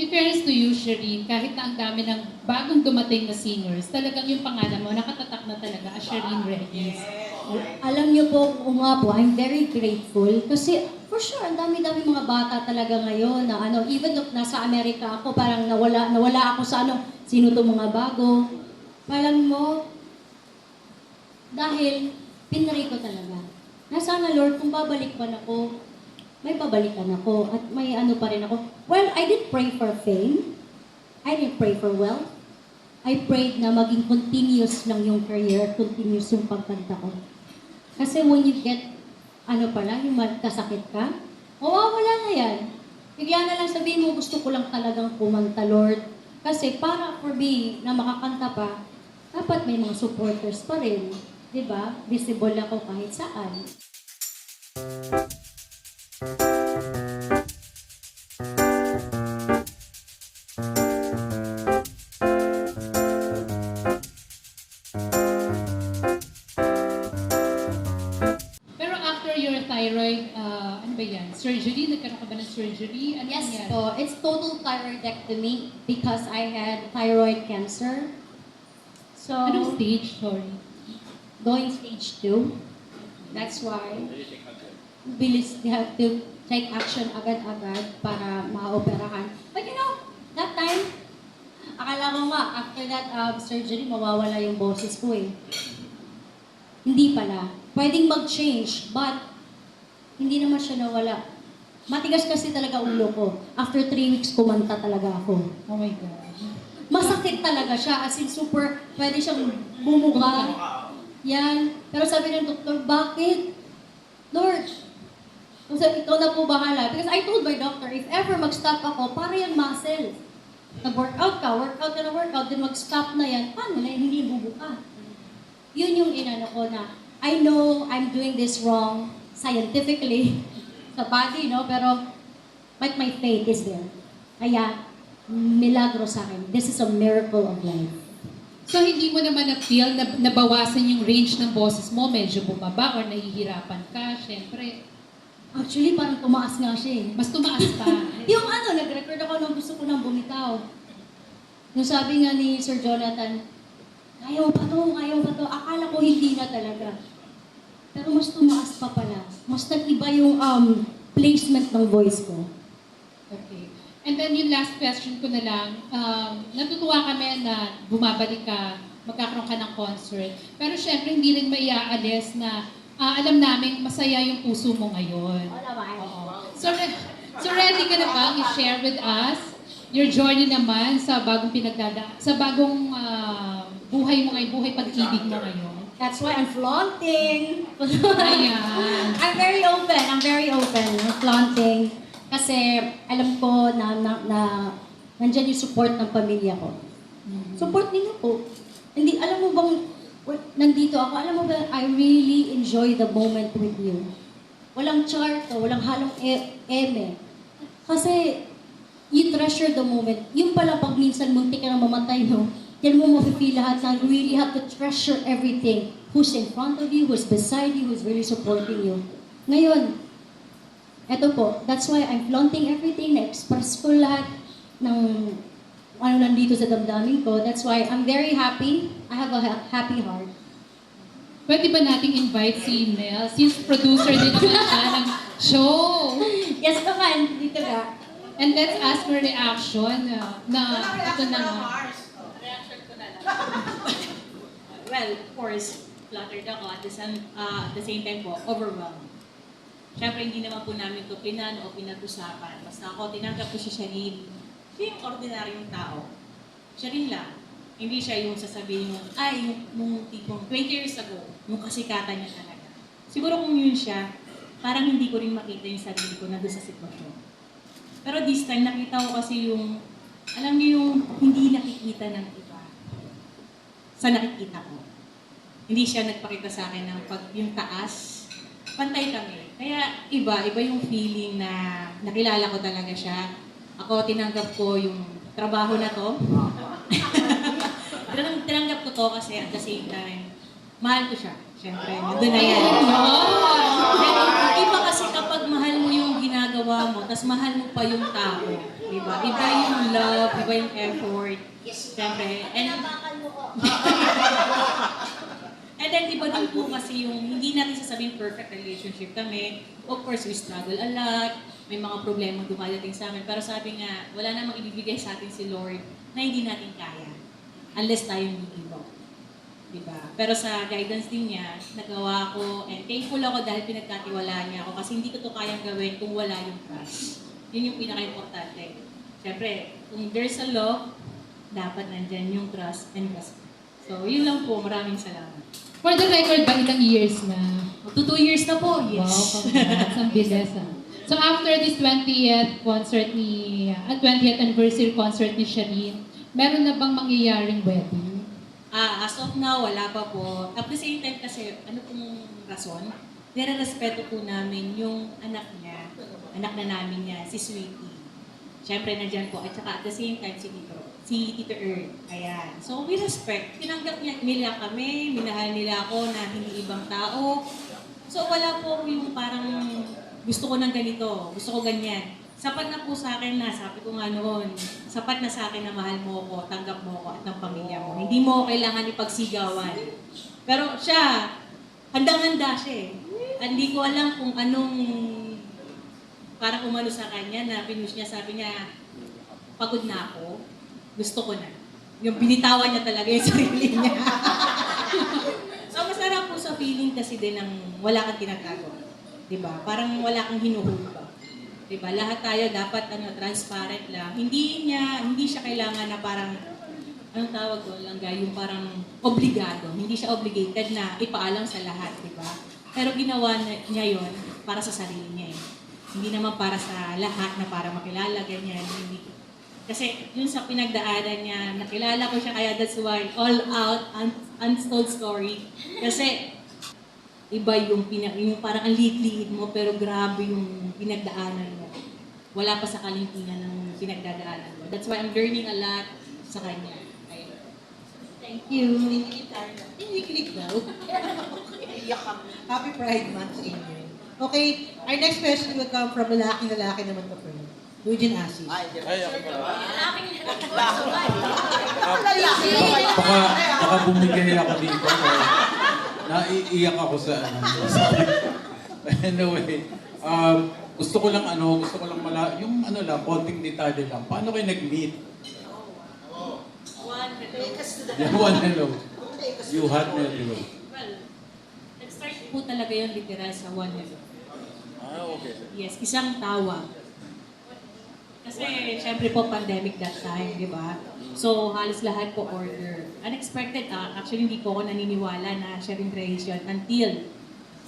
In fairness to you, Shireen, kahit na ang dami ng bagong dumating na singers, talagang yung pangalan mo, nakatatak na talaga as Shireen Reyes. Alam niyo po, nga po, I'm very grateful kasi for sure, ang dami-dami mga bata talaga ngayon na ano, even though nasa Amerika ako, parang nawala, nawala ako sa ano, sino to mga bago. Parang mo, dahil pinray ko talaga. Na sana Lord, kung babalik man ako, may babalikan ako at may ano pa rin ako. Well, I didn't pray for fame. I didn't pray for wealth. I prayed na maging continuous lang yung career, continuous yung pagkanta ko. Kasi when you get, ano pala, yung kasakit ka, mawawala na yan. Bigla na lang sabihin mo, gusto ko lang talagang kumanta, Lord. Kasi para for me, na makakanta pa, dapat may mga supporters pa rin. ba? Visible ako kahit saan. Pero Yes nangyari? po, it's total thyroidectomy because I had thyroid cancer. So, Anong stage? Sorry. going stage 2. That's why bilis they have to take action agad-agad para maoperahan. But you know, that time, akala ko nga, after that uh, surgery, mawawala yung boses ko eh. Hindi pala. Pwedeng mag-change, but hindi naman siya nawala. Matigas kasi talaga ulo ko. After three weeks, kumanta talaga ako. Oh my God. Masakit talaga siya, as in super, pwede siyang bumuga. Yan. Pero sabi ng doktor, bakit? Lord, kung sabi, ikaw na po bahala. Because I told my doctor, if ever mag-stop ako, para yan muscle. Nag-workout ka, workout ka na workout, then mag-stop na yan, paano na hindi bubuka? Yun yung inano ko na, I know I'm doing this wrong scientifically sa body, no? Pero, but my faith is there. Kaya, milagro sa akin. This is a miracle of life. So, hindi mo naman na-feel na nabawasan yung range ng boses mo, medyo bumaba or nahihirapan ka, syempre. Actually, parang tumaas nga siya eh. Mas tumaas pa. Yung ano, nag-record ako nung gusto ko nang bumitaw. Yung sabi nga ni Sir Jonathan, ayaw pa to, ayaw pa to. Akala ko hindi na talaga. Pero mas tumaas pa pala. Mas nag-iba yung um, placement ng voice ko. Okay. And then yung last question ko na lang, um, natutuwa kami na bumabalik ka, magkakaroon ka ng concert. Pero syempre, hindi rin maiaalis na ah, alam namin masaya yung puso mo ngayon. Ba? Oo. So, re- so ready ka na bang i-share with us your journey naman sa bagong pinagdada, sa bagong ah, buhay mo ngayon, buhay pag-ibig mo ngayon? That's why I'm flaunting. Ayan. I'm very open. I'm very open. I'm flaunting. Kasi alam ko na, na, na nandyan yung support ng pamilya ko. Support ninyo po. Hindi, alam mo bang, nandito ako, alam mo ba, I really enjoy the moment with you. Walang charto, walang halong e- eme. Kasi, you treasure the moment. Yung pala pag minsan muntik ka na mamatay, no? Yan mo mafe-feel lahat na you really have to treasure everything. Who's in front of you, who's beside you, who's really supporting you. Ngayon, eto po, that's why I'm flaunting everything, na-express ko lahat ng ano nandito sa damdamin ko. That's why I'm very happy. I have a ha- happy heart. Pwede ba nating invite si Mel? Since producer din naman siya ng show. Yes naman, dito ka. And let's ask her reaction uh, na ito na nga. Well, of course, flattered ako at the same, uh, at the same time po, overwhelmed. Siyempre, hindi naman po namin ito pinano o pinag-usapan. Basta ako, tinanggap ko si Shanine. Siya yung ordinaryong tao. Siya rin lang. Hindi siya yung sasabihin mo, ay, yung, nung tipong 20 years ago, yung kasikatan niya talaga. Siguro kung yun siya, parang hindi ko rin makita yung sarili ko na doon sa sitwasyon. Pero this time, nakita ko kasi yung, alam niyo yung hindi nakikita ng iba sa nakikita ko. Hindi siya nagpakita sa akin ng pag yung taas, pantay kami. Kaya iba, iba yung feeling na nakilala ko talaga siya. Ako, tinanggap ko yung trabaho na to. Tinang- tinanggap ko to kasi at the same time, mahal ko siya. Siyempre, nandun na yan. Yan, Iba kasi kapag mahal mo yung ginagawa mo, tapos mahal mo pa yung tao. Di ba? Iba yung love, iba yung effort. Siyempre. And, and then, iba din po kasi yung, hindi natin sasabihin perfect relationship kami. Of course, we struggle a lot. May mga problema dumadating sa amin. Pero sabi nga, wala namang ibibigay sa atin si Lord na hindi natin kaya. Unless tayo hindi up. Diba? Pero sa guidance din niya, nagawa ko, and thankful ako dahil pinagkatiwalaan niya ako kasi hindi ko to kayang gawin kung wala yung trust. Yun yung pinaka-importante. Siyempre, kung there's a love, dapat nandyan yung trust and respect. So, yun lang po. Maraming salamat. For the record ba, ilang years na? Magto two years na po. Yes. Wow, congrats. Ang bilis ah. So after this 20th concert ni, uh, 20th anniversary concert ni Shireen, meron na bang mangyayaring wedding? Ah, as of now, wala pa po. At the same time kasi, ano pong rason? Nire-respeto po namin yung anak niya, anak na namin niya, si Sweetie. Siyempre, nandyan po. At saka at the same time, si Tito, si Tito Earl. Ayan. So, we respect. Tinanggap niya, nila kami, minahal nila ako na hindi ibang tao. So, wala po yung parang gusto ko ng ganito, gusto ko ganyan. Sapat na po sa akin na, sabi ko nga noon, sapat na sa akin na mahal mo ako, tanggap mo ako at ng pamilya mo. Hindi mo kailangan ipagsigawan. Pero siya, handang-handa siya eh. Hindi ko alam kung anong parang umano sa kanya na pinush niya, sabi niya, pagod na ako, gusto ko na. Yung binitawan niya talaga yung sarili niya. so masarap po sa feeling kasi din ng wala kang tinatago. 'Di ba? Parang wala kang hinuhulog pa. 'Di ba? Lahat tayo dapat ano transparent lang. Hindi niya hindi siya kailangan na parang anong tawag doon lang yung parang obligado. Hindi siya obligated na ipaalam sa lahat, 'di ba? Pero ginawa na- niya 'yon para sa sarili niya. Eh. Hindi naman para sa lahat na para makilala ganyan. Hindi kasi yun sa pinagdaanan niya, nakilala ko siya kaya that's why all out un- untold story. Kasi iba yung, pina, yung parang ang liit-liit mo pero grabe yung pinagdaanan mo. Wala pa sa kalintingan ng pinagdadaanan mo. That's why I'm learning a lot sa kanya. Ayun. Thank you. Kinikilig daw. Happy Pride Month sa inyo. Okay, our next question will come from lalaki-lalaki naman friend. Eugene Asis. Ay, ako pala. Baka, baka bumigay ako dito. Naiiyak ako sa ano. Anyway, um, gusto ko lang ano, gusto ko lang mala, yung ano lang, konting detalye lang. Paano kayo nag-meet? One, Yung one hello. You had hello. well, nag-start po talaga yung literal sa one hello. Ah, okay. Yes, isang tawag. Kasi, syempre po, pandemic that time, di ba? So, halos lahat po order. Unexpected, ah, actually, hindi po ako naniniwala na siya rin Reyes yun until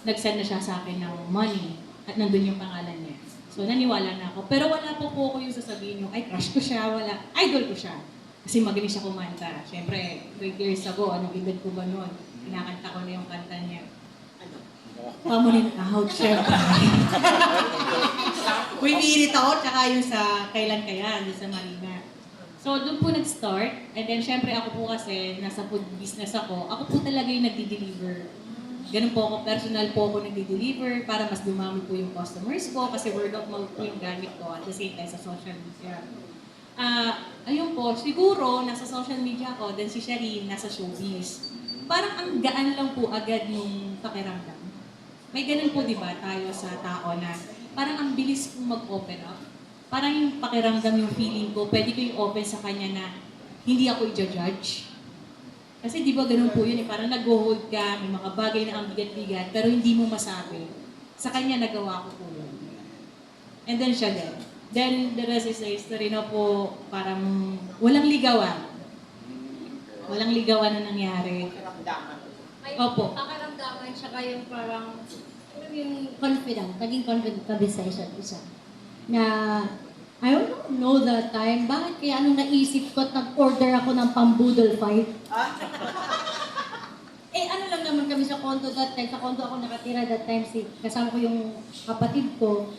nag-send na siya sa akin ng money at nandun yung pangalan niya. So, naniwala na ako. Pero wala po po ako yung sasabihin yung, ay, crush ko siya, wala. Idol ko siya. Kasi magaling siya kumanta. Syempre, 20 years ago, anong edad ko ba noon? Kinakanta ko na yung kanta niya. Ano? Pamunin out, syempre. Umiirit ako, tsaka yung sa kailan kaya, yung sa Marina. So, doon po nag-start. And then, syempre, ako po kasi, nasa food business ako. Ako po talaga yung nagdi-deliver. Ganun po ako, personal po ako nagdi-deliver para mas dumami po yung customers ko kasi word of mouth po yung gamit ko at the same time sa social media. Ah, ayun po, siguro nasa social media ako, then si Shireen nasa showbiz. Parang ang gaan lang po agad nung pakiramdam. May ganun po, di ba, tayo sa tao na parang ang bilis po mag-open up. Parang yung pakiramdam, yung feeling ko, pwede ko yung open sa kanya na hindi ako i-judge. Kasi di ba ganun po yun eh, parang nag-hold ka, may mga bagay na ang bigat-bigat, pero hindi mo masabi. Sa kanya nagawa ko po yun. And then siya din. Then the rest is the history na po, parang walang ligawan. Walang ligawan na nangyari. May Opo. pakaramdaman siya kayong parang yung confident, naging confident kami sa isa't isa. Na, I don't know that time, bakit kaya anong naisip ko at nag-order ako ng pambudol fight? eh ano lang naman kami sa condo that time, sa condo ako nakatira that time, si, kasama ko yung kapatid ko.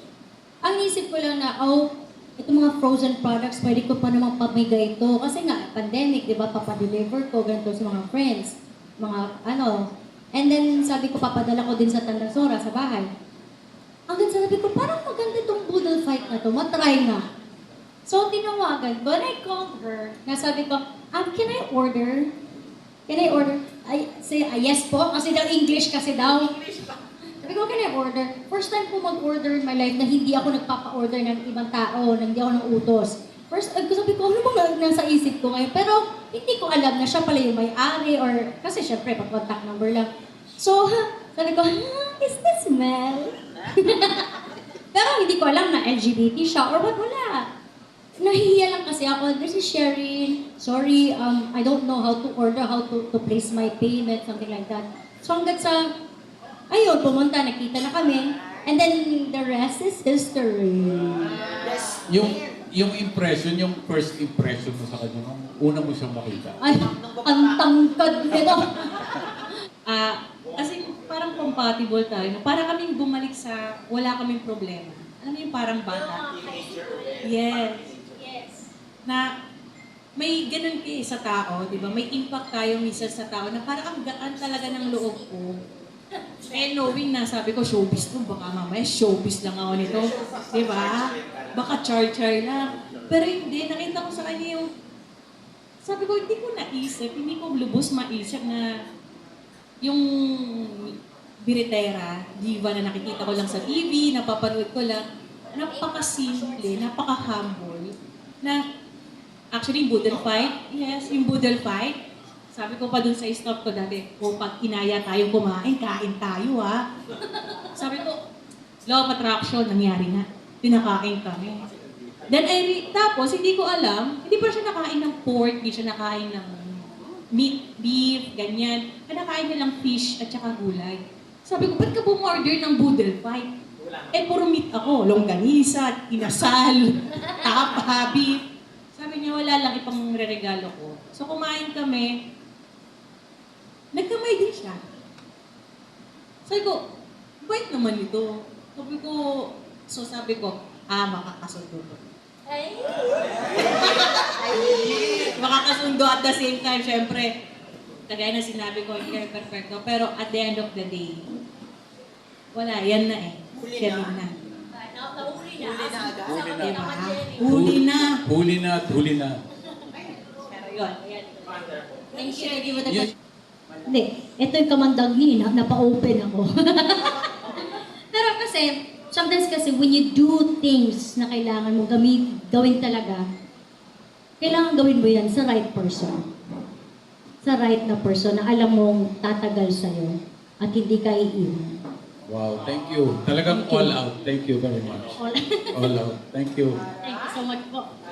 Ang isip ko lang na, oh, itong mga frozen products, pwede ko pa namang pamigay ito. Kasi nga, pandemic, di ba, papadeliver ko, ganito sa mga friends, mga ano. And then, sabi ko, papadala ko din sa Tandansora, sa bahay. Hanggang sabi ko, parang maganda itong boodle fight na to, matry nga. So, tinawagan and I called her, nasabi ko, um, can I order? Can I order? I say, ah, yes po, kasi daw English kasi daw. Sabi ko, can I order? First time ko mag-order in my life na hindi ako nagpapa-order ng ibang tao, na hindi ako ng utos. Ano ba nasa isip ko ngayon? Pero hindi ko alam na siya pala yung may-ari or, kasi syempre, pag contact number lang. So, ha, sabi ko, ha, is this Mel? Pero hindi ko alam na LGBT siya or what, wala. Nahihiya lang kasi ako, this is Sherin, sorry, um, I don't know how to order, how to, to place my payment, something like that. So hanggang sa, ayun, pumunta, nakita na kami, and then the rest is history. Yung, yung impression, yung first impression mo sa kanya, nung una mo siyang makita. Ay, ang tangkad nito. Ah, kasi parang compatible tayo. no? Para kaming bumalik sa wala kaming problema. Alam mo yung parang bata? Yes. Na may ganun eh sa tao, di ba? May impact tayo minsan sa tao na parang ang gaan talaga ng loob ko. Eh, knowing na, sabi ko, showbiz to, baka mamaya showbiz lang ako nito. Di ba? Baka char-char lang. Pero hindi, nakita ko sa kanya yung, sabi ko, hindi ko naisip, hindi ko lubos maisip na yung biritera, diva na nakikita ko lang sa TV, napapanood ko lang, napaka-simple, napaka-humble, na actually yung boodle fight, yes, yung boodle fight, sabi ko pa dun sa stop ko dati, kung pag inaya tayo kumain, kain tayo ha. Sabi ko, law of attraction, nangyari na. Pinakain kami. Then I re- tapos hindi ko alam, hindi pa siya nakain ng pork, hindi siya nakain ng meat, beef, ganyan. Kinakain niya lang fish at saka gulay. Sabi ko, ba't ka bumorder ng boodle fight? Eh, puro meat ako. Longganisa, inasal, tapa, beef. Sabi niya, wala lang ipang regalo ko. So, kumain kami. Nagkamay din siya. Sabi ko, bait naman ito. Sabi ko, so sabi ko, ah, makakasundo ko. Makakasundo at the same time, syempre, kagaya na sinabi ko, hindi kayo perfecto. Pero at the end of the day, wala, yan na eh. Siya din na. Huli na. Diba? Huli na. Huli na at huli na. Pero yun, ayan. Thank you, with the Yes. Hindi, ito yung kamandang hina, napa-open ako. Pero kasi, sometimes kasi when you do things na kailangan mo gamit, gawin talaga, kailangan gawin mo yan sa right person. Sa right na person na alam mong tatagal sa'yo at hindi ka iiwan. Wow, thank you. Talagang Thank you. all out. Thank you very much. All- All out. Thank you. Thank you so much po.